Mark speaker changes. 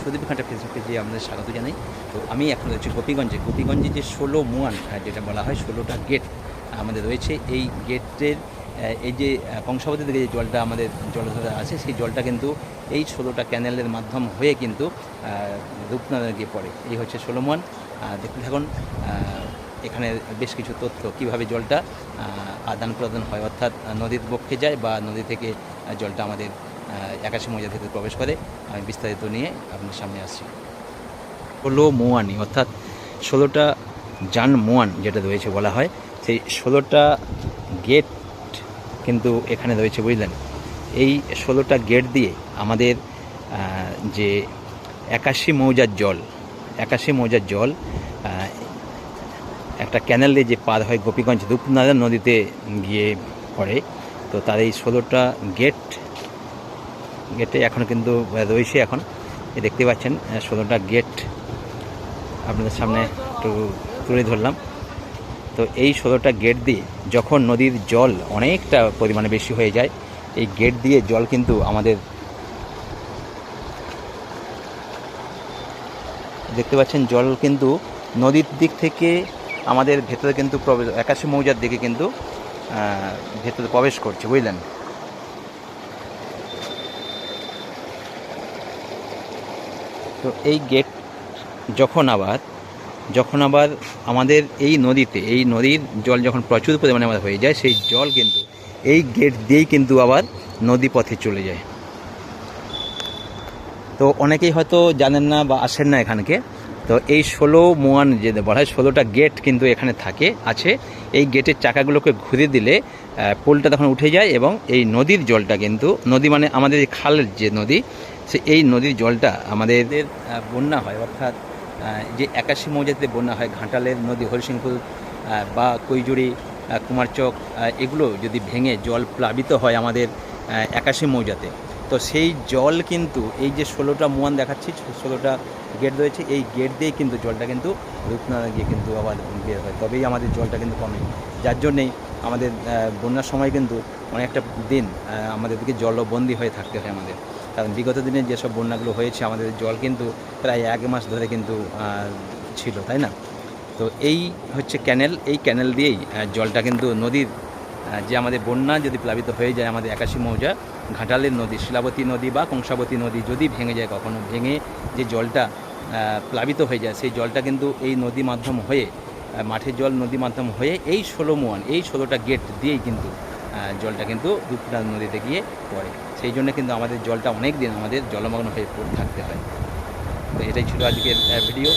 Speaker 1: সুদীপ ঘাটা ফেসবুক পেজে আমাদের স্বাগত জানাই। তো আমি এখন রয়েছি গোপীগঞ্জে। গোপীগঞ্জে যে ষোলো মুয়ান যেটা বলা হয় ষোলোটা গেট আমাদের রয়েছে, এই গেটের এই যে কংসাবতী থেকে যে জলটা আমাদের জলধারা আছে, সেই জলটা কিন্তু এই ষোলোটা ক্যানেলের মাধ্যম হয়ে কিন্তু রূপনারায়ণে গিয়ে পড়ে। এই হচ্ছে ষোলো মুয়ান। দেখতে থাকুন এখানে বেশ কিছু তথ্য, কীভাবে জলটা আদান প্রদান হয়। অর্থাৎ নদীর পক্ষে যায় বা নদী থেকে জলটা আমাদের একাশি মৌজা থেকে প্রবেশ করে। আমি বিস্তারিত নিয়ে আপনার সামনে আসছি। ষোলো মোয়ানি, অর্থাৎ ষোলোটা যান মোয়ান যেটা রয়েছে বলা হয়, সেই ষোলোটা গেট কিন্তু এখানে রয়েছে, বুঝলেন? এই ষোলোটা গেট দিয়ে আমাদের যে একাশি মৌজার জল, একাশি মৌজার জল একটা ক্যানেল যে পার হয় গোপীগঞ্জ রূপনারায়ণ নদীতে গিয়ে পড়ে, তো তার এই ষোলোটা গেট গেটে এখন কিন্তু রয়েছে এখন। দেখতে পাচ্ছেন ষোলোটা গেট। আপনাদের সামনে একটু তুলে ধরলাম। তো এই ষোলোটা গেট দিয়ে যখন নদীর জল অনেকটা পরিমাণে বেশি হয়ে যায়, এই গেট দিয়ে জল কিন্তু আমাদের দেখতে পাচ্ছেন, জল কিন্তু নদীর দিক থেকে আমাদের ভেতরে কিন্তু প্রবেশ একাশি মৌজার দিকে কিন্তু ভেতরে প্রবেশ করছে, বুঝলেন? তো এই গেট যখন আবার যখন আবার আমাদের এই নদীতে, এই নদীর জল যখন প্রচুর পরিমাণে আমাদের হয়ে যায়, সেই জল কিন্তু, এই গেট দিয়েই কিন্তু আবার নদী পথে চলে যায়। তো অনেকেই হয়তো জানেন না বা আসেন না এখানকে। তো এই ষোলো মোয়ান যে বলা হয়, ষোলোটা গেট কিন্তু এখানে থাকে, আছে। এই গেটের চাকাগুলোকে ঘুরে দিলে পোলটা তখন উঠে যায় এবং এই নদীর জলটা কিন্তু, নদী মানে আমাদের খালের যে নদী সে এই নদীর জলটা আমাদের বন্যা হয়, অর্থাৎ যে একাশি মৌজাতে বন্যা হয়, ঘাটালের নদী, হরিসিংপুর বা কৈজুড়ি কুমারচক এগুলো যদি ভেঙে জল প্লাবিত হয় আমাদের একাশি মৌজাতে। তো সেই জল কিন্তু, এই যে ষোলোটা মোয়ান দেখাচ্ছি, ষোলোটা গেট রয়েছে, এই গেট দিয়ে কিন্তু জলটা কিন্তু রূপনারায়ণ গিয়ে কিন্তু আবার বের হয়। তবেই আমাদের জলটা কিন্তু কমে। যার জন্যেই আমাদের বন্যার সময় কিন্তু অনেকটা দিন আমাদেরকে জলবন্দি হয়ে থাকতে হয় আমাদের। কারণ বিগত দিনে যেসব বন্যাগুলো হয়েছে, আমাদের জল কিন্তু প্রায় এক মাস ধরে কিন্তু ছিল, তাই না? তো এই হচ্ছে ক্যানেল, এই ক্যানেল দিয়েই জলটা কিন্তু নদীর যে আমাদের বন্যা যদি প্লাবিত হয়ে যায় আমাদের একাশি মৌজা, ঘাটালের নদী, শিলাবতী নদী বা কংসাবতী নদী যদি ভেঙে যায়, কখনো ভেঙে যে জলটা প্লাবিত হয়ে যায়, সেই জলটা কিন্তু এই নদী মাধ্যম হয়ে মাঠের জল নদী মাধ্যম হয়ে এই ষোলো মোয়ান, এই ষোলোটা গেট দিয়েই কিন্তু জলটা কিন্তু রূপনাথ নদীতে গিয়ে পড়ে। সেই জন্য কিন্তু আমাদের জলটা অনেক দিন আমাদের জলমগ্ন হয়ে থাকতে হয়। তো এটাই ছিল আজকের ভিডিও ভিডিও